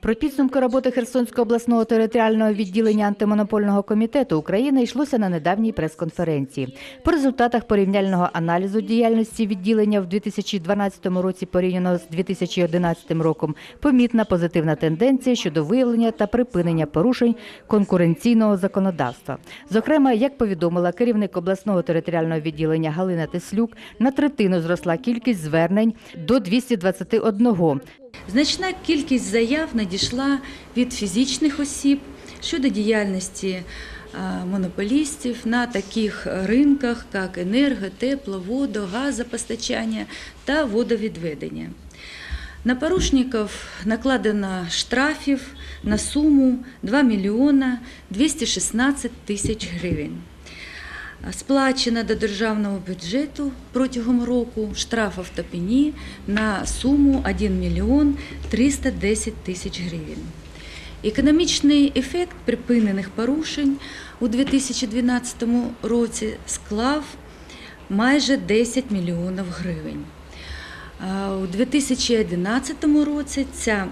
Про підсумки роботи Херсонського обласного територіального відділення антимонопольного комітету України йшлося на недавній прес-конференції. По результатах порівняльного аналізу діяльності відділення в 2012 році порівняно з 2011 роком помітна позитивна тенденція щодо виявлення та припинення порушень конкуренційного законодавства. Зокрема, як повідомила керівник обласного територіального відділення Галина Теслюк, на третину зросла кількість звернень до 221. Значна кількість заяв надійшла від фізичних осіб щодо діяльності е, монополістів на таких ринках, як енерго, тепло, водо, газопостачання та водовідведення. На порушників накладено штрафів на суму 2 мільйона 216 тисяч гривень. Сплачено до державного бюджету протягом року штрафів та пені на суму 1 мільйон 310 тисяч гривень. Економічний ефект припинених порушень у 2012 році склав майже 10 мільйонів гривень. У 2011 році ця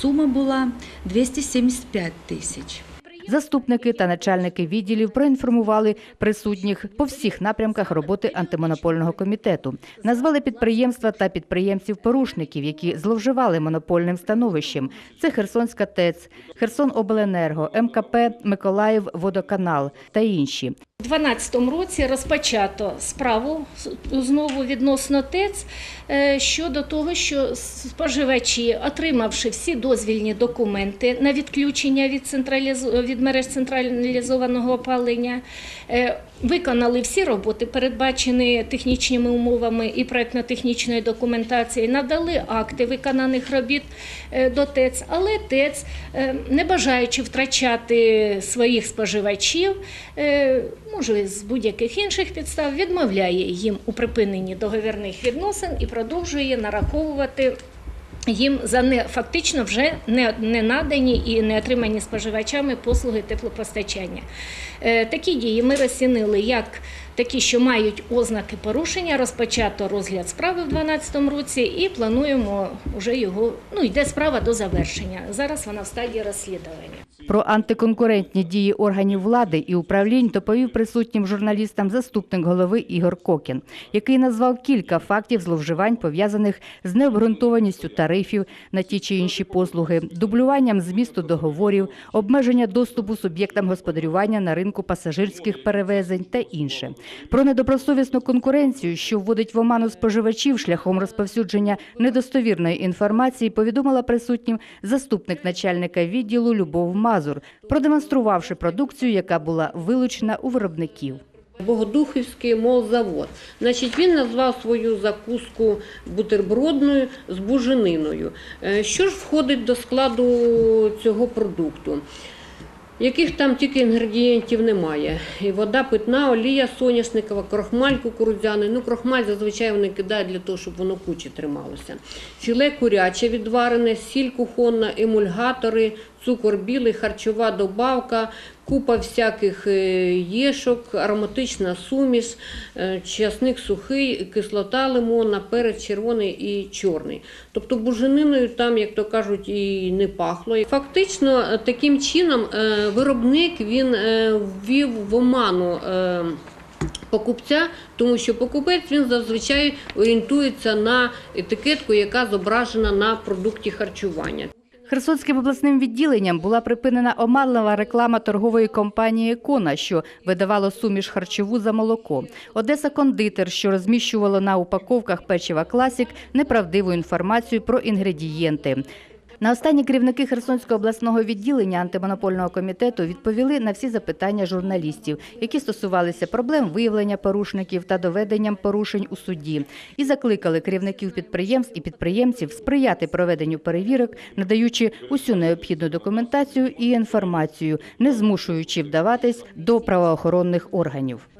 сума була 275 тисяч. Заступники та начальники відділів проінформували присутніх по всіх напрямках роботи антимонопольного комітету. Назвали підприємства та підприємців-порушників, які зловживали монопольним становищем. Це Херсонська ТЕЦ, Херсонобленерго, МКП, Миколаїв, Водоканал та інші. У 2012 році розпочато справу знову відносно ТЕЦ е, щодо того, що споживачі, отримавши всі дозвільні документи на відключення від, централіз- від мереж централізованого опалення, е, виконали всі роботи, передбачені технічними умовами і проектно-технічної документації, надали акти виконаних робіт е, до ТЕЦ, але ТЕЦ, не бажаючи втрачати своїх споживачів, може з будь-яких інших підстав, відмовляє їм у припиненні договірних відносин і продовжує нараховувати. Їм за не фактично вже не, не надані і не отримані споживачами послуги теплопостачання. Е, такі дії ми розцінили як такі, що мають ознаки порушення. Розпочато розгляд справи в 2012 році і плануємо вже його. Ну йде справа до завершення. Зараз вона в стадії розслідування. Про антиконкурентні дії органів влади і управлінь доповів присутнім журналістам заступник голови Ігор Кокін, який назвав кілька фактів зловживань, пов'язаних з необґрунтованістю тарифів на ті чи інші послуги, дублюванням змісту договорів, обмеження доступу суб'єктам господарювання на ринку пасажирських перевезень та інше. Про недобросовісну конкуренцію, що вводить в оману споживачів шляхом розповсюдження недостовірної інформації, повідомила присутнім заступник начальника відділу Любов Мазур, продемонструвавши продукцію, яка була вилучена у виробників. Богодухівський молзавод. Значить, він назвав свою закуску бутербродною з бужениною. Е, Що ж входить до складу цього продукту? Яких там тільки інгредієнтів немає. І вода питна, олія соняшникова, крохмаль кукурудзяний. Ну, крохмаль зазвичай вони кидають для того, щоб воно кучі трималося. Філе куряче відварене, сіль кухонна, емульгатори, цукор білий, харчова добавка, купа всяких е, єшок, ароматична суміш, е, часник сухий, кислота лимонна, перець червоний і чорний. Тобто бужениною там, як то кажуть, і не пахло. Фактично, е, таким чином виробник він ввів в оману. Покупця, тому що покупець він зазвичай орієнтується на етикетку, яка зображена на продукті харчування. Херсонським обласним відділенням була припинена оманлива реклама торгової компанії «Кона», що видавало суміш харчову за молоко. Одеса кондитер, що розміщувало на упаковках печива класік неправдиву інформацію про інгредієнти. На останні керівники Херсонського обласного відділення антимонопольного комітету відповіли на всі запитання журналістів, які стосувалися проблем виявлення порушників та доведенням порушень у суді, і закликали керівників підприємств і підприємців сприяти проведенню перевірок, надаючи усю необхідну документацію і інформацію, не змушуючи вдаватись до правоохоронних органів.